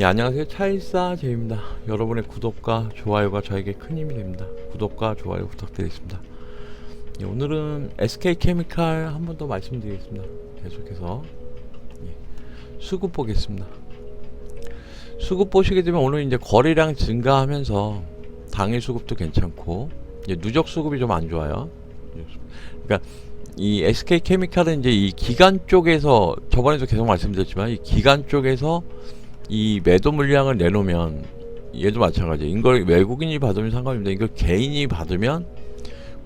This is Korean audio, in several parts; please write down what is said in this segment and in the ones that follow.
예, 안녕하세요. 차일사 제입니다. 여러분의 구독과 좋아요가 저에게 큰 힘이 됩니다. 구독과 좋아요 부탁드리겠습니다. 예, 오늘은 SK 케미칼 한 번 더 말씀드리겠습니다. 계속해서 예, 수급 보겠습니다. 수급 보시게 되면 오늘 이제 거래량 증가하면서 당일 수급도 괜찮고 이제 누적 수급이 좀 안 좋아요. 그러니까 이 SK 케미칼은 이제 이 기간 쪽에서 저번에도 계속 말씀드렸지만 이 기간 쪽에서 이 매도 물량을 내놓으면 얘도 마찬가지예요. 이걸 외국인이 받으면 상관없는데 이걸 개인이 받으면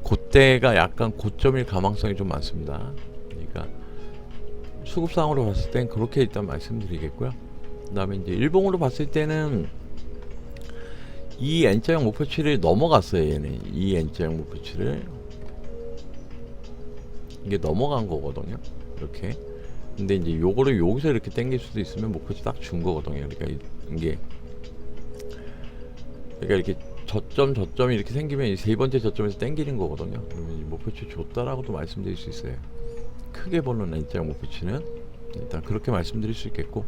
그때가 약간 고점일 가망성이 좀 많습니다. 그러니까 수급상으로 봤을 땐 그렇게 일단 말씀드리겠고요. 그다음에 이제 일봉으로 봤을 때는 이 N자형 목표치를 넘어갔어요. 얘는 이 N자형 목표치를 이게 넘어간 거거든요. 이렇게. 근데 이제 요거를 여기서 이렇게 당길 수도 있으면 목표치 딱 준 거거든요. 그러니까 이- 이게 그러니까 이렇게 저점 저점이 이렇게 생기면 이 세 번째 저점에서 당기는 거거든요. 그러면 이 목표치 줬다라고도 말씀드릴 수 있어요. 크게 보는 N자형 목표치는 일단 그렇게 말씀드릴 수 있겠고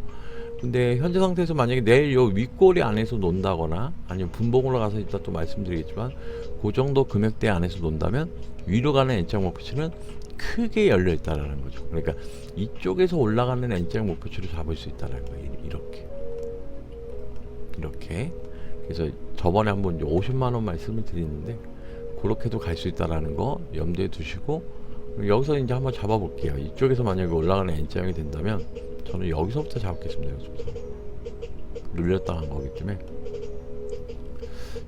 근데 현재 상태에서 만약에 내일 요 윗꼬리 안에서 논다거나 아니면 분봉으로 가서 이따 또 말씀드리겠지만 그 정도 금액대 안에서 논다면 위로 가는 N자형 목표치는 크게 열려 있다라는 거죠. 그러니까 이쪽에서 올라가는 N자형 목표치를 잡을 수 있다라는 거예요. 이- 이렇게 이렇게 그래서 저번에 한번 이제 50만 원 말씀을 드리는데 그렇게도 갈 수 있다라는 거 염두에 두시고 여기서 이제 한번 잡아볼게요. 이쪽에서 만약에 올라가는 N자형이 된다면 저는 여기서부터 잡겠습니다. 여기서부터 눌렸다 간 거기 때문에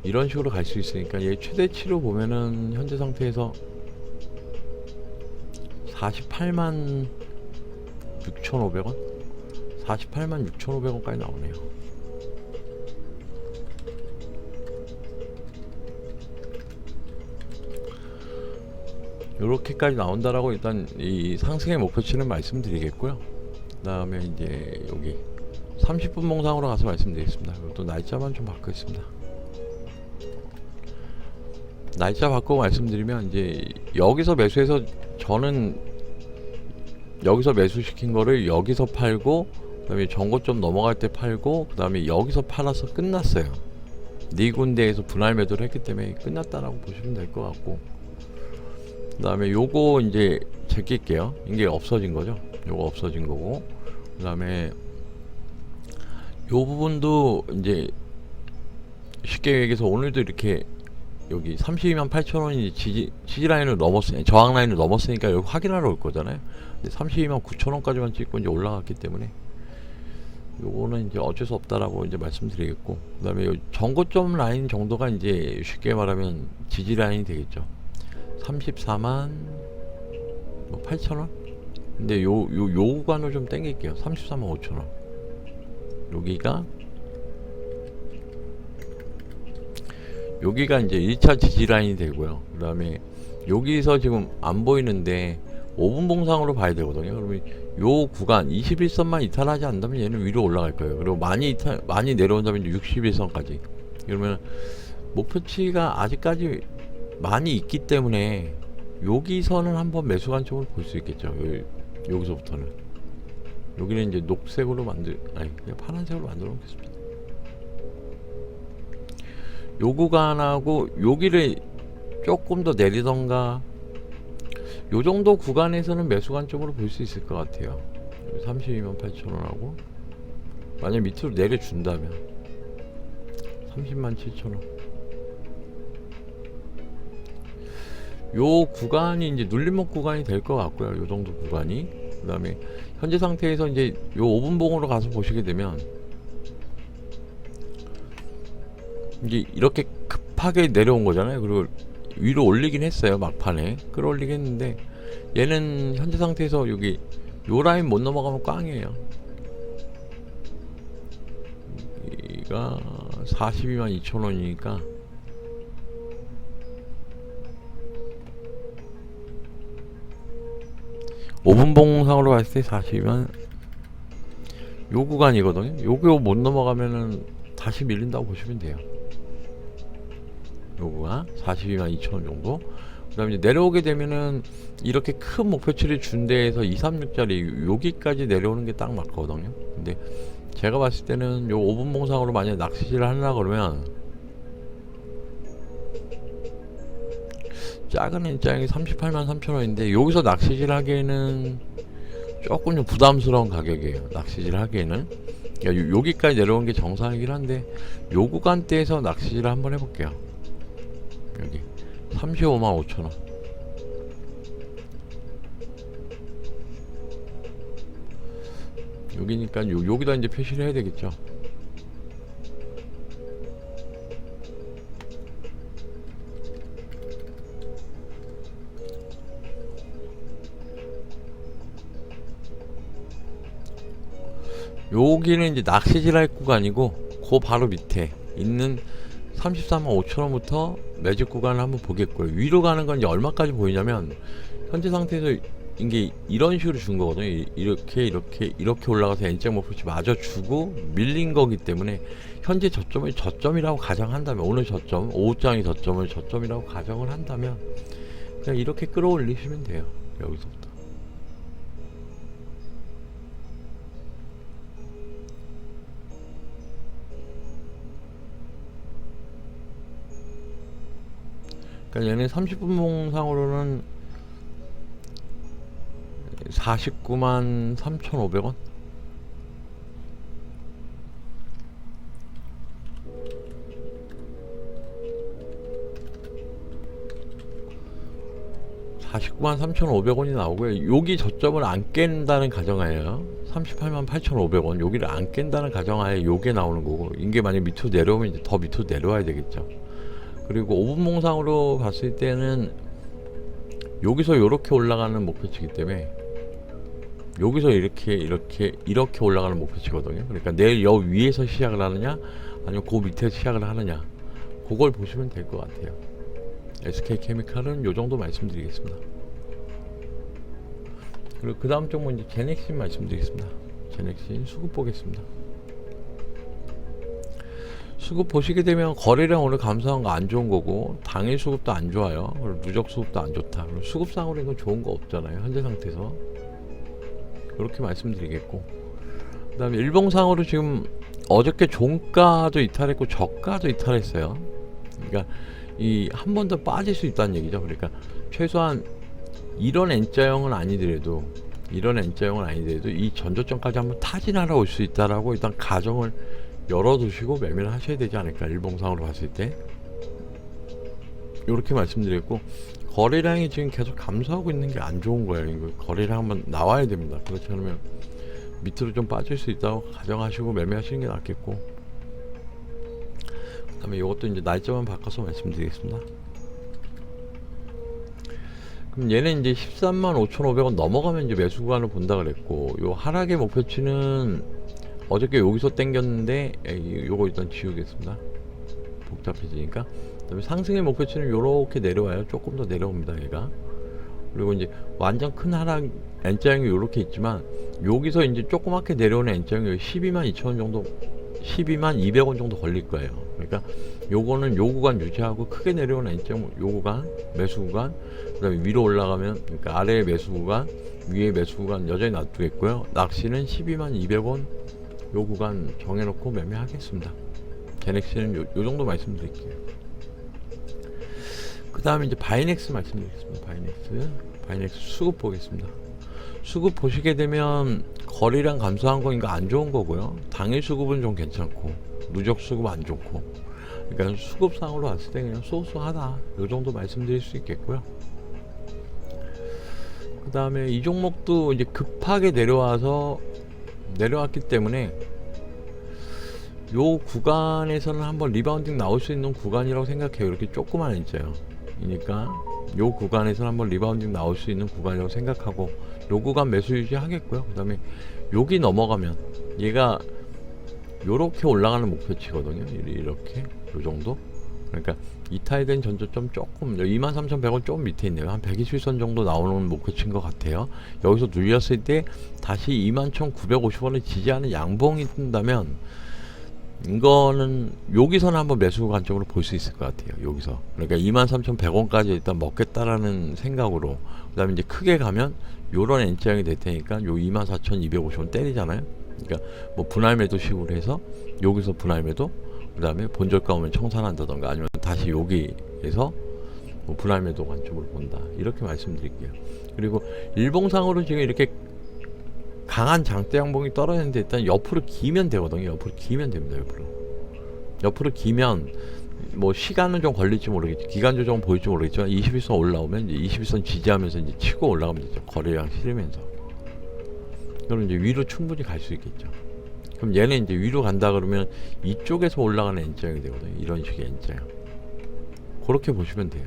이런 식으로 갈 수 있으니까 얘 최대치로 보면은 현재 상태에서 48만 6,500원? 48만 6,500원까지 나오네요. 요렇게까지 나온다라고 일단 이 상승의 목표치는 말씀드리겠고요. 그 다음에 이제 여기 30분 몽상으로 가서 말씀드리겠습니다. 또 날짜만 좀 바꾸겠습니다. 날짜 바꾸고 말씀드리면 이제 여기서 매수해서 저는 여기서 매수시킨 거를 여기서 팔고 그다음에 전고점 넘어갈 때 팔고 그다음에 여기서 팔아서 끝났어요. 네 군데에서 분할 매도를 했기 때문에 끝났다라고 보시면 될 것 같고 그다음에 요거 이제 제낄게요. 이게 없어진 거죠. 요거 없어진 거고 그 다음에 요 부분도 이제 쉽게 얘기해서 오늘도 이렇게 여기 32만 8천 원이 지지, 지지 라인을 넘었으니 저항 라인을 넘었으니까 여기 확인하러 올 거잖아요. 근데 32만 9천 원까지만 찍고 이제 올라갔기 때문에 요거는 이제 어쩔 수 없다라고 이제 말씀드리겠고 그다음에 요 전고점 라인 정도가 이제 쉽게 말하면 지지 라인이 되겠죠. 34만 뭐 8천 원? 근데 요 요 요 구간을 좀 땡길게요. 34만 5천 원. 여기가 여기가 이제 1차 지지 라인이 되고요. 그 다음에 여기서 지금 안 보이는데 5분 봉상으로 봐야 되거든요. 그러면 요 구간 21선만 이탈하지 않는다면 얘는 위로 올라갈 거예요. 그리고 많이 이탈, 많이 내려온다면 이제 61선까지. 그러면 목표치가 아직까지 많이 있기 때문에 여기서는 한번 매수 관점으로 볼수 있겠죠. 요, 여기서부터는. 여기는 이제 녹색으로 만들, 아니, 그냥 파란색으로 만들어 놓겠습니다. 요 구간하고 여기를 조금 더 내리던가 요 정도 구간에서는 매수 관점으로 볼 수 있을 것 같아요 32만 8천원하고 만약 밑으로 내려준다면 30만 7천원 요 구간이 이제 눌림목 구간이 될 것 같고요 요 정도 구간이 그 다음에 현재 상태에서 이제 요 5분봉으로 가서 보시게 되면 이게 이렇게 급하게 내려온 거잖아요. 그리고 위로 올리긴 했어요. 막판에 끌어올리긴 했는데 얘는 현재 상태에서 여기 요 라인 못 넘어가면 꽝이에요. 여기가 42만 2천 원이니까 오분봉상으로 봤을 때 42만 요 구간이거든요. 요거 못 넘어가면은 다시 밀린다고 보시면 돼요. 요거가 42만 2천 원 정도. 그 다음에 이제 내려오게 되면은 이렇게 큰 목표치를 준 데에서 236짜리 여기까지 내려오는 게 딱 맞거든요. 근데 제가 봤을 때는 요 5분 봉상으로 만약에 낚시질을 하려 그러면 작은 N장이 38만 3천 원인데 여기서 낚시질 하기에는 조금 좀 부담스러운 가격이에요 낚시질 하기에는. 그러니까 요- 여기까지 내려온 게 정상이긴 한데 요 구간대에서 낚시질을 한번 해볼게요. 여기 35만 5천 원. 여기니까 요, 여기다 이제 표시를 해야 되겠죠 여기는 이제 낚시질 할 구간이고 그 바로 밑에 있는 34만 5천원부터 매직 구간을 한번 보겠고요. 위로 가는 건 이제 얼마까지 보이냐면 현재 상태에서 이게 이런 식으로 준 거거든요. 이- 이렇게 이렇게 이렇게 올라가서 N자 목표치 마저 주고 밀린 거기 때문에 현재 저점을 저점이라고 가정한다면 오늘 저점 오후장이 저점을 저점이라고 가정을 한다면 그냥 이렇게 끌어올리시면 돼요. 여기서부터 그러니까 얘네 30분 봉상으로는 49만 3,500원? (49만 3,500원이) 나오고요. 여기 저점을 안 깬다는 가정하에요 (38만 8,500원) 여기를 안 깬다는 가정하에 요게 나오는 거고 이게 만약 밑으로 내려오면 이제 더 밑으로 내려와야 되겠죠 그리고 5분 봉상으로 봤을 때는 여기서 이렇게 올라가는 목표치이기 때문에 여기서 이렇게 이렇게 이렇게 올라가는 목표치거든요. 그러니까 내일 여 위에서 시작을 하느냐 아니면 그 밑에서 시작을 하느냐 그걸 보시면 될 것 같아요. SK 케미칼은 요 정도 말씀드리겠습니다. 그리고 그 다음 종목 이제 제넥신 말씀드리겠습니다. 제넥신 수급 보겠습니다. 수급 보시게 되면 거래량 오늘 감소한 거 안 좋은 거고 당일 수급도 안 좋아요. 그리고 누적 수급도 안 좋다. 그리고 수급상으로 이건 좋은 거 없잖아요. 현재 상태에서 그렇게 말씀드리겠고 그다음에 일봉상으로 지금 어저께 종가도 이탈했고 저가도 이탈했어요. 그러니까 이 한 번 더 빠질 수 있다는 얘기죠. 그러니까 최소한 이런 N자형은 아니더라도 이런 N자형은 아니더라도 이 전저점까지 한번 타진하러 올 수 있다라고 일단 가정을 열어두시고 매매를 하셔야 되지 않을까 일봉상으로 봤을 때. 이렇게 말씀드렸고 거래량이 지금 계속 감소하고 있는 게 안 좋은 거예요. 이거 거래량 한번 나와야 됩니다. 그렇지 않으면 밑으로 좀 빠질 수 있다고 가정하시고 매매하시는 게 낫겠고. 그 다음에 이것도 이제 날짜만 바꿔서 말씀드리겠습니다. 그럼 얘는 이제 13만 5,500원 넘어가면 이제 매수 구간을 본다 그랬고 요 하락의 목표치는 어저께 여기서 땡겼는데 에이, 요거 일단 지우겠습니다. 복잡해지니까. 그다음에 상승의 목표치는 요렇게 내려와요. 조금 더 내려옵니다 얘가. 그리고 이제 완전 큰 하락 N자형이 요렇게 있지만 여기서 이제 조그맣게 내려오는 N자형이 12만 2천원 정도 12만 200원 정도 걸릴 거예요. 그러니까 요거는 요 구간 유지하고 크게 내려오는 N자형 요 구간 매수 구간 그 다음에 위로 올라가면 그러니까 아래에 매수 구간 위에 매수 구간 여전히 놔두겠고요. 낚시는 12만 200원 요 구간 정해놓고 매매하겠습니다. 제넥시는 요, 요 정도 말씀드릴게요. 그 다음에 이제 바이넥스 말씀드리겠습니다. 바이넥스, 바이넥스 수급 보겠습니다. 수급 보시게 되면 거래량 감소한 거 이거 안 좋은 거고요. 당일 수급은 좀 괜찮고 누적 수급 안 좋고. 그러니까 수급상으로 봤을 때 그냥 소소하다. 요 정도 말씀드릴 수 있겠고요. 그 다음에 이 종목도 이제 급하게 내려와서 내려왔기 때문에 요 구간에서는 한번 리바운딩 나올 수 있는 구간이라고 생각해요. 이렇게 조그만 있어요. 그러니까 요 구간에서 한번 리바운딩 나올 수 있는 구간이라고 생각하고 요 구간 매수 유지하겠고요. 그다음에 여기 넘어가면 얘가 요렇게 올라가는 목표치거든요. 이렇게 요 정도. 그러니까 이탈된 전저점 조금 23,100원 조금 밑에 있네요. 한 120선 정도 나오는 목표치인 것 같아요. 여기서 눌렸을 때 다시 21,950원을 지지하는 양봉이 뜬다면 이거는 여기서는 한번 매수 관점으로 볼 수 있을 것 같아요. 여기서 그러니까 23,100원까지 일단 먹겠다라는 생각으로 그다음에 이제 크게 가면 요런 N자형이 될 테니까 요 24,250원 때리잖아요. 그러니까 뭐 분할 매도식으로 해서 여기서 분할 매도 그 다음에 본저가 오면 청산한다던가 아니면 다시 여기에서 뭐 매도 관점으로 본다 이렇게 말씀드릴게요. 그리고 일봉상으로 지금 이렇게 강한 장대 양봉이 떨어지는데 일단 옆으로 기면 되거든요. 옆으로 기면 됩니다. 옆으로 옆으로 기면 뭐 시간은 좀 걸릴지 모르겠지 기간 조정은 보일지 모르겠지만 21선 올라오면 이제 21선 지지하면서 이제 치고 올라가면 되죠. 거래량 실으면서 그럼 이제 위로 충분히 갈 수 있겠죠. 그럼 얘는 이제 위로 간다 그러면 이쪽에서 올라가는 N자형이 되거든요. 이런 식의 N자형. 그렇게 보시면 돼요.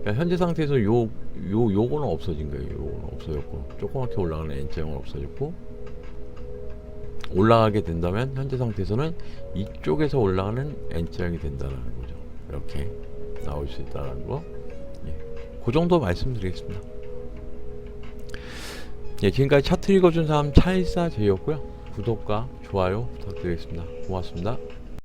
그러니까 현재 상태에서 요, 요, 요거는 없어진 거예요. 요거는 없어졌고. 조그맣게 올라가는 N자형은 없어졌고. 올라가게 된다면 현재 상태에서는 이쪽에서 올라가는 N자형이 된다는 거죠. 이렇게 나올 수 있다는 거. 예. 그 정도 말씀드리겠습니다. 예, 지금까지 차트 읽어준 사람 차일사 제이였고요. 구독과 좋아요 부탁드리겠습니다. 고맙습니다.